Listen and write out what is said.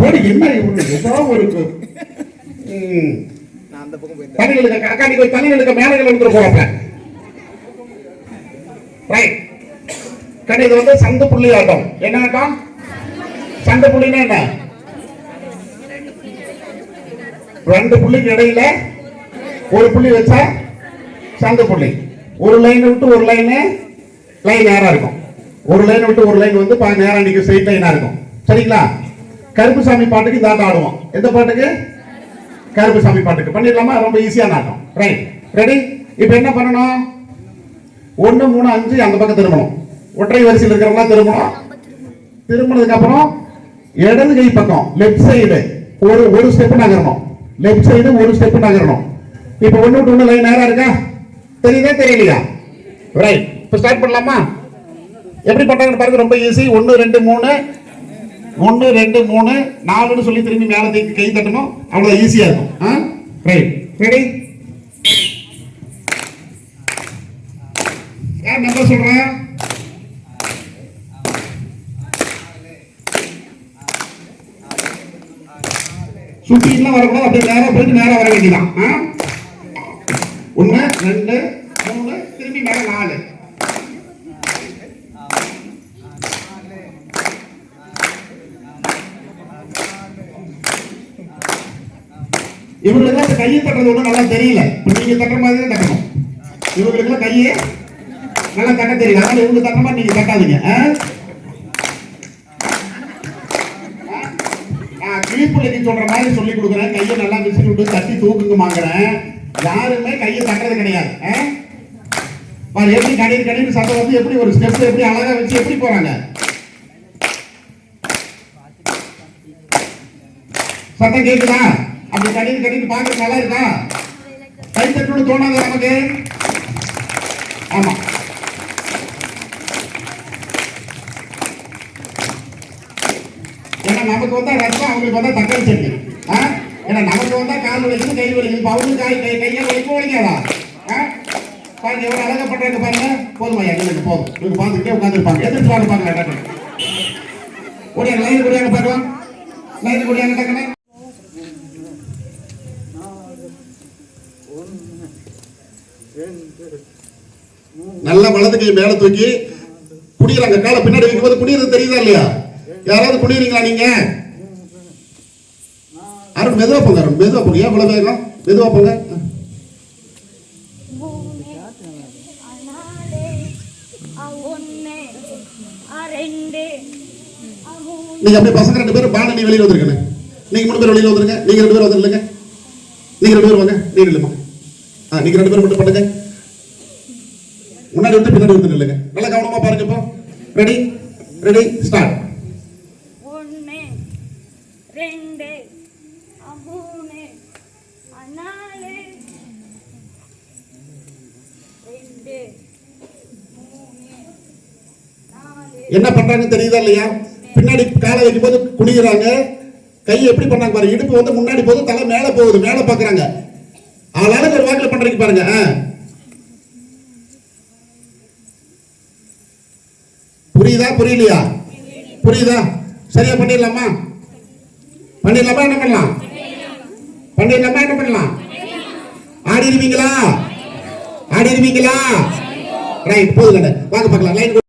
ஓடி என்ன இவங்க ஏதோ ஒரு போய் மேலே விழுந்துட்டு போவாங்க ரைட் கண்ணு இது வந்து சந்து புள்ளி ஆட்டம் என்ன ஆட்டம் சந்து புள்ளினா என்ன? ரெண்டு புள்ளிக்கு இடையில ஒரு புள்ளி வச்சா சந்து புள்ளி. ஒரு லைன் விட்டு ஒரு லைனு லைன் நேரா இருக்கும்? ஒரு லைன் விட்டு ஒரு லைன் வந்து பா- நேரா நிற்கும் ஸ்ட்ரெயிட் லைனா இருக்கும். சரிங்களா? கருப்புசாமி பாட்டுக்கு இந்த ஆட்டம் ஆடுவோம். எந்த பாட்டுக்கு? கருப்புசாமி பாட்டுக்கு. பண்ணிடலாமா? ரொம்ப ஈஸியான ஆட்டம். ரைட் ரெடி இப்போ என்ன பண்ணணும்? ஒன்று மூணு அஞ்சு அந்த பக்கம் திரும்பணும். ஒற்றை வரிசையில் இருக்கிறவங்க திரும்பணும். திரும்பினதுக்கு அப்புறம் இடது கை பக்கம் லெஃப்ட் சைடு ஒரு ஒரு ஸ்டெப் நகரணும். லெஃப்ட் சைடு ஒரு ஸ்டெப் நகரணும். இப்போ ஒன்று விட்டு ஒன்று லைன் நேரம் இருக்கா? தெரியுதா தெரியலையா? ரைட் இப்போ ஸ்டார்ட் பண்ணலாமா? எப்படி பண்றாங்கன்னு பாருங்க ரொம்ப ஈஸி ஒன்று ரெண்டு மூணு. ஒன்று ரெண்டு மூணு. நாலுன்னு சொல்லி திரும்பி மேலே தூக்கி கை தட்டணும். அவ்வளோ ஈஸியாக இருக்கும். ஆ? ரைட் ரெடி யார் நம்பர் சொல்றேன் சுட்டிலாம் வரக்கூடாது. அப்படியே நேராக போயிட்டு நேராக வர வேண்டியதான் ஆ? ரெண்டு மூணு. திரும்பி மேலே நாலு. இவங்களுக்கு கையை தட்டுறது ஒன்றும் நல்லா தெரியல. இப்ப நீங்க தட்டுற மாதிரி தான் தட்டணும். இவங்களுக்கு கையே நல்லா தட்ட தெரியல. அதனால இவங்க தட்டுற மாதிரி நீங்கள் தட்டாதீங்க. ஆ? நான் கிளிப்பிள்ளைக்கு சொல்ற மாதிரி சொல்லி கொடுக்குறேன். கையை நல்லா விசில் விட்டு தட்டி தூக்குங்கமாங்கிறேன் யாருமே கையை தட்டுறது கிடையாது. ஆ? பாரு எப்படி கடின கடின சத்தம் வந்து எப்படி ஒரு ஸ்டெப்ஸ் எப்படி அழகா வச்சு எப்படி போறாங்க? சத்தம் கேட்குதா அப்படி கடின கடின்னு பாக்குறது நல்லா இருக்கா? கை தட்டுன்னு தோணாது நமக்கு. ஆமா. ஏன்னா நமக்கு வந்தா ரத்தம் அவங்களுக்கு வந்தா தக்காளி சட்னி. ஆ? ஏன்னா நமக்கு வந்தா கால் வலிக்குது கை வலிக்குது. இப்ப அவங்களுக்கு கை கை கையை வலிக்கும் வலிக்காதா? பாருங்க எவ்வளவு அழகா பண்றாங்க பாருங்க. போதுமா எங்களுக்கு போதும். இவங்க பார்த்துக்கிட்டே உட்காந்துருப்பாங்க எதிர்த்து வாங்க பாருங்க ஓடியாங்க லைன் கூடியாங்க பாருங்க லைன் கூடியாங்க டக்குனே நல்ல வலது கை மேல தூக்கி குடிக்கிறாங்க. காலை பின்னாடி வைக்கும்போது குடிக்கிறது தெரியுதா இல்லையா? யாராவது குடிக்கிறீங்களா நீங்க? அருண் மெதுவா போங்க அருண் மெதுவா போங்க. ஏன் இவ்வளவு வேகம்? மெதுவா போங்க. நீங்க அப்படியே பசங்க ரெண்டு பேரும் பாலனி வெளியில வந்துருக்கேன் நீங்க மூணு பேர் வெளியில வந்துருங்க. நீங்க ரெண்டு பேரும் வந்துருங்க. நீங்க ரெண்டு பேரும் வாங்க. நீங்க இல்லைம்மா ஆ நீங்க ரெண்டு பேரும் மட்டும் பண்ணுங்க முன்னாடி வந்து பின்னாடி வந்து நில்லுங்க. நல்லா கவனமா பாருங்க இப்போ. ரெடி ரெடி ஸ்டார்ட் ரெண்டு மூணு நாலு ரெண்டு என்ன பண்றாங்கன்னு தெரியுதா இல்லையா? பின்னாடி காலை வைக்கும்போது குனிகிறாங்க கை எப்படி பண்ணாங்க பாருங்க இடுப்பு வந்து முன்னாடி போகுது தலை மேல போகுது மேல பாக்குறாங்க. ஆளாளுக்கு ஒரு வாக்கில் பண்றீங்க பாருங்க புரியுதா புரியலையா? புரியுதா? சரியா பண்ணிடலாமா? பண்ணிடலாமா? என்ன பண்ணலாம்? பண்ணிடலாமா? என்ன பண்ணலாம்? ஆடிடுவீங்களா ஆடிடுவீங்களா ரைட் போதுங்க வாங்க பார்க்கலாம். லைன்